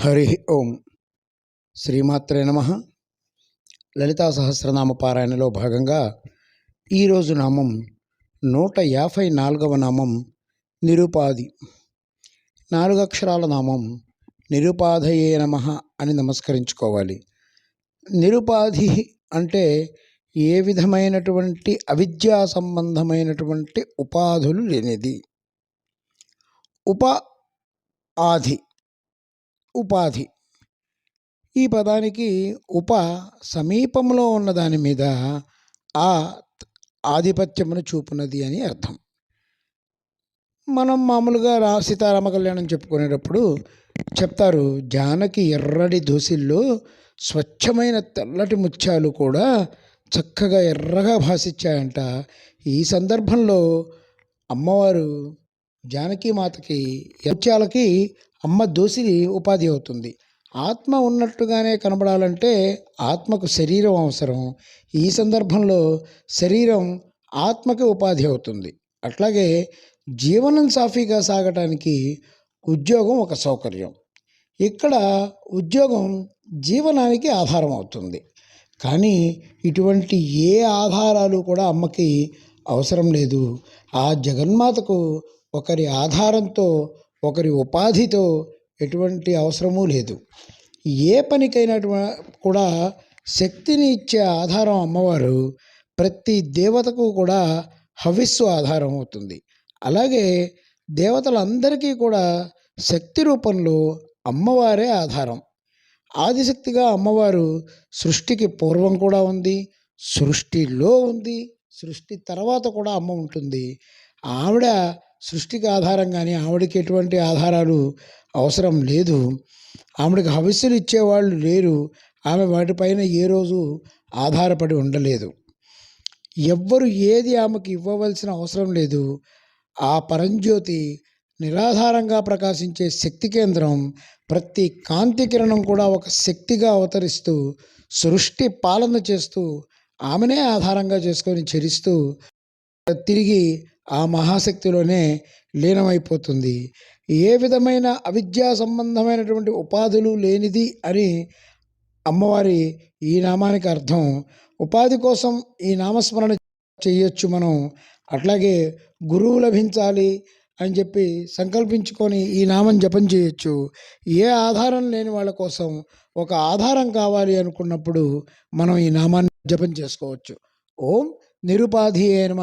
హరి ఓం. శ్రీమాత్రే నమ. లలితా సహస్రనామ పారాయణలో భాగంగా ఈరోజు నామం నూట యాభై నాలుగవ నామం నిరుపాధి నాలుగు అక్షరాల నామం నిరుపాధయే నమ అని నమస్కరించుకోవాలి. నిరుపాధి అంటే ఏ విధమైనటువంటి అవిద్యా సంబంధమైనటువంటి ఉపాధులు లేనిది. ఉప ఆధి ఉపాధి. ఈ పదానికి ఉప సమీపంలో ఉన్న దాని మీద ఆ ఆధిపత్యమును చూపునది అని అర్థం. మనం మామూలుగా రా సీతారామ కళ్యాణం చెప్పుకునేటప్పుడు చెప్తారు జానకి ఎర్రటి దోసిల్లో స్వచ్ఛమైన తెల్లటి ముత్యాలు కూడా చక్కగా ఎర్రగా భాషించాయంట ఈ సందర్భంలో అమ్మవారు జానకి మాతకి ముత్యాలకి అమ్మ దోసిలి ఉపాధి అవుతుంది. ఆత్మ ఉన్నట్టుగానే కనబడాలంటే ఆత్మకు శరీరం అవసరం. ఈ సందర్భంలో శరీరం ఆత్మకి ఉపాధి అవుతుంది. అట్లాగే జీవనం సాఫీగా సాగటానికి ఉద్యోగం ఒక సౌకర్యం. ఇక్కడ ఉద్యోగం జీవనానికి ఆధారం అవుతుంది. కానీ ఇటువంటి ఏ ఆధారాలు కూడా అమ్మకి అవసరం లేదు. ఆ జగన్మాతకు ఒకరి ఆధారంతో ఒకరి ఉపాధితో ఎటువంటి అవసరమూ లేదు. ఏ పనికైనా కూడా శక్తిని ఇచ్చే ఆధారం అమ్మవారు ప్రతి దేవతకు కూడా హవిస్సు ఆధారం అవుతుంది. అలాగే దేవతలందరికీ కూడా శక్తి రూపంలో అమ్మవారే ఆధారం. ఆదిశక్తిగా అమ్మవారు సృష్టికి పూర్వం కూడా ఉంది సృష్టిలో ఉంది సృష్టి తర్వాత కూడా అమ్మ ఉంటుంది. ఆవిడ సృష్టికి ఆధారం కానీ ఆవిడకి ఎటువంటి ఆధారాలు అవసరం లేదు. ఆవిడకి హవిస్సులు ఇచ్చేవాళ్ళు లేరు. ఆమె వాటిపైన ఏ రోజు ఆధారపడి ఉండలేదు. ఎవ్వరు ఏది ఆమెకు ఇవ్వవలసిన అవసరం లేదు. ఆ పరంజ్యోతి నిరాధారంగా ప్రకాశించే శక్తి కేంద్రం ప్రతి కాంతి కిరణం కూడా ఒక శక్తిగా అవతరిస్తూ సృష్టి పాలన చేస్తూ ఆమెనే ఆధారంగా చేసుకొని చరిస్తూ తిరిగి ఆ మహాశక్తిలోనే లీనమైపోతుంది. ఏ విధమైన అవిద్యా సంబంధమైనటువంటి ఉపాధులు లేనిది అని అమ్మవారి ఈ నామానికి అర్థం. ఉపాధి కోసం ఈ నామస్మరణ చేయొచ్చు మనం. అట్లాగే గురువు లభించాలి అని చెప్పి సంకల్పించుకొని ఈ నామం జపం చేయొచ్చు. ఏ ఆధారం లేని వాళ్ళ కోసం ఒక ఆధారం కావాలి అనుకున్నప్పుడు మనం ఈ నామాన్ని జపం చేసుకోవచ్చు. ఓం నిరుపాధి ఏ నమ.